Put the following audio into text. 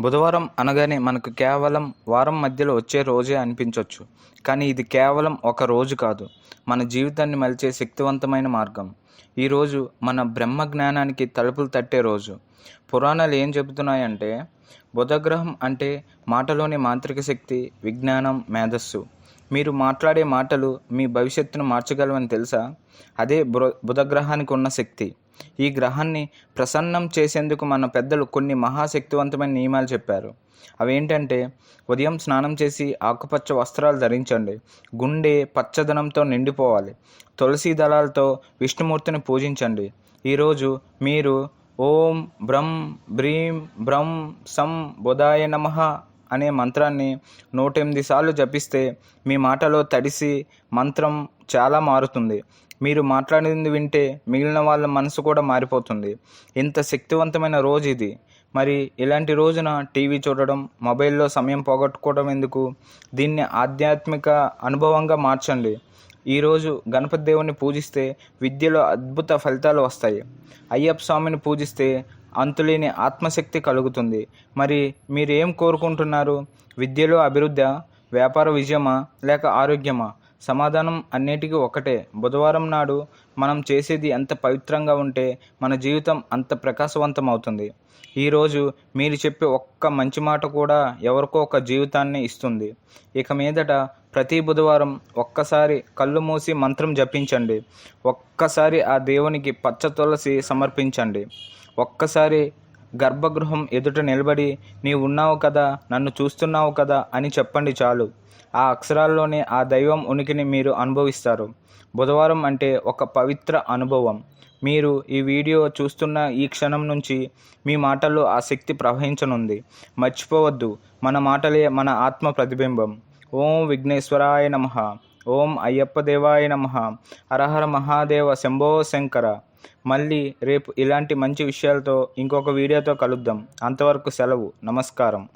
బుధవారం అనగానే మనకు కేవలం వారం మధ్యలో వచ్చే రోజే అనిపించవచ్చు కానీ ఇది కేవలం ఒక రోజు కాదు. మన జీవితాన్ని మలిచే శక్తివంతమైన మార్గం. ఈరోజు మన బ్రహ్మ జ్ఞానానికి తలుపులు తట్టే రోజు. పురాణాలు ఏం చెబుతున్నాయంటే బుధగ్రహం అంటే మాటలోని మాంత్రిక శక్తి విజ్ఞానం మేధస్సు. మీరు మాట్లాడే మాటలు మీ భవిష్యత్తును మార్చగలవని తెలుసా? అదే బృ బుధగ్రహానికి ఉన్న శక్తి. ఈ గ్రహాన్ని ప్రసన్నం చేసేందుకు మన పెద్దలు కొన్ని మహాశక్తివంతమైన నియమాలు చెప్పారు. అవేంటంటే ఉదయం స్నానం చేసి ఆకుపచ్చ వస్త్రాలు ధరించండి. గుండె పచ్చదనంతో నిండిపోవాలి. తులసి దళాలతో విష్ణుమూర్తిని పూజించండి. ఈరోజు మీరు ఓం బ్రం బ్రీం బ్రం సం బుధాయ నమః అనే మంత్రాన్ని నూట ఎనిమిది సార్లు జపిస్తే మీ మాటలో తడిసి మంత్రం చాలా మారుతుంది. మీరు మాట్లాడింది వింటే మిగిలిన వాళ్ళ మనసు కూడా మారిపోతుంది. ఇంత శక్తివంతమైన రోజు ఇది. మరి ఇలాంటి రోజున టీవీ చూడడం మొబైల్లో సమయం పోగొట్టుకోవడం ఎందుకు? దీన్ని ఆధ్యాత్మిక అనుభవంగా మార్చండి. ఈరోజు గణపతి దేవుని పూజిస్తే విద్యలో అద్భుత ఫలితాలు వస్తాయి. అయ్యప్ప స్వామిని పూజిస్తే అంతులేని ఆత్మశక్తి కలుగుతుంది. మరి మీరు ఏం కోరుకుంటున్నారు? విద్యలో అభివృద్ధి? వ్యాపార విజయమా? లేక ఆరోగ్యమా? సమాధానం అన్నిటికీ ఒకటే. బుధవారం నాడు మనం చేసేది ఎంత పవిత్రంగా ఉంటే మన జీవితం అంత ప్రకాశవంతం అవుతుంది ఈరోజు మీరు చెప్పే ఒక్క మంచి మాట కూడా ఎవరికో ఒక జీవితాన్ని ఇస్తుంది. ఇక మీదట ప్రతి బుధవారం ఒక్కసారి కళ్ళు మూసి మంత్రం జపించండి. ఒక్కసారి ఆ దేవునికి పచ్చ తులసి సమర్పించండి. ఒక్కసారి గర్భగృహం ఎదుట నిలబడి నీవు ఉన్నావు కదా నన్ను చూస్తున్నావు కదా అని చెప్పండి చాలు. ఆ అక్షరాల్లోనే ఆ దైవం ఉనికిని మీరు అనుభవిస్తారు. బుధవారం అంటే ఒక పవిత్ర అనుభవం. మీరు ఈ వీడియో చూస్తున్న ఈ క్షణం నుంచి మీ మాటల్లో ఆ శక్తి ప్రవహించనుంది. మర్చిపోవద్దు మన మాటలే మన ఆత్మ ప్రతిబింబం. ఓం విఘ్నేశ్వరాయ నమ. ఓం అయ్యప్ప దేవాయ నమ. హరహర మహాదేవ శంభో శంకర. మళ్ళీ రేపు ఇలాంటి మంచి విషయాలతో ఇంకొక వీడియోతో కలుద్దాం. అంతవరకు సెలవు. నమస్కారం.